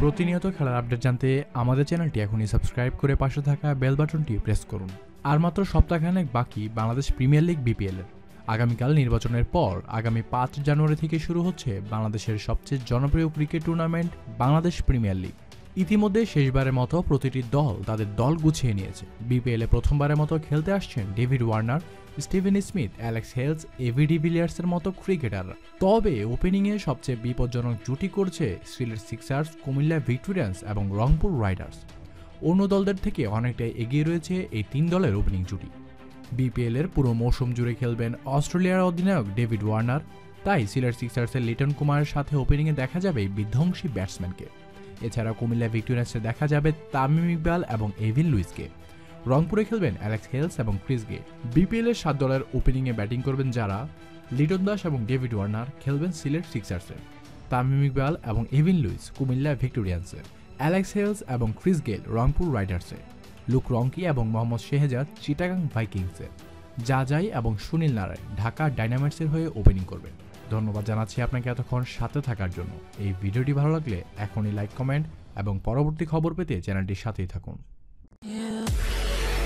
প্রতিনিয়ত খেলার আপডেট জানতে আমাদের চ্যানেলটি এখনই সাবস্ক্রাইব করে পাশে থাকা বেল বাটনটি প্রেস করুন। আর মাত্র সপ্তাহখানেক বাকি বাংলাদেশ প্রিমিয়ার লিগ বিপিএল এর আগামীকাল নির্বাচনের পর আগামী পাঁচ জানুয়ারি থেকে শুরু হচ্ছে বাংলাদেশের সবচেয়ে জনপ্রিয় cricket tournament Bangladesh Premier League. ইতিমধ্যে শেষবারের মতো প্রতিটি দল তাদের দল গুছিয়ে নিয়েছে। বিপিএল প্রথমবারের মতো খেলতে আসছেন David Warner Steven Smith, Alex Hales, ABD বিলিয়ার্সের মতো ক্রিকেটাররা তবে ওপেনিংয়ে সবচেয়ে বিপজ্জনক জুটি করছে সিলেট সিক্সার্স, কুমিল্লা ভিক্টোরিয়ান্স এবং রংপুর রাইডার্স। অন্য দলদের থেকে অনেকটাই এগিয়ে রয়েছে এই তিন দলের ওপেনিং জুটি। বিপিএল এর পুরো মৌসুম জুড়ে খেলবেন অস্ট্রেলিয়ার অধিনায়ক ডেভিড ওয়ার্নার। তাই সিলেট সিক্সার্সের লিটন কুমারের সাথে ওপেনিংয়ে দেখা যাবে বিধ্বংসী ব্যাটসম্যানকে। এছাড়া কুমিল্লা ভিক্টোরিয়ান্সে দেখা যাবে তামিম ইকবাল এবং এভিন লুইসকে। রংপুরে খেলবেন অ্যালেক্স হেলস এবং ক্রিস গে বিপিএল এর সাত দলের ওপেনিংয়ে ব্যাটিং করবেন যারা লিটন দাস এবং ডেভিড ওয়ার্নার খেলবেন সিলেট সিক্সার্সে। তামিম ইকবাল এবং এভিন লুইস কুমিল্লা ভিক্টোরিয়ান্সে। অ্যালেক্স হেলস এবং ক্রিস গেল রংপুর রাইডার্সে। লুক রংকি এবং মোহাম্মদ শেহজাদ চিটাগাং ভাইকিংসে। জাজাই এবং সুনীল নারায়ণ ঢাকা ডাইনামাইটসের হয়ে ওপেনিং করবেন। ধন্যবাদ জানাচ্ছি আপনাকে এতক্ষণ সাথে থাকার জন্য। এই ভিডিওটি ভালো লাগলে এখনই লাইক, কমেন্ট এবং পরবর্তী খবর পেতে চ্যানেলটির সাথেই থাকুন।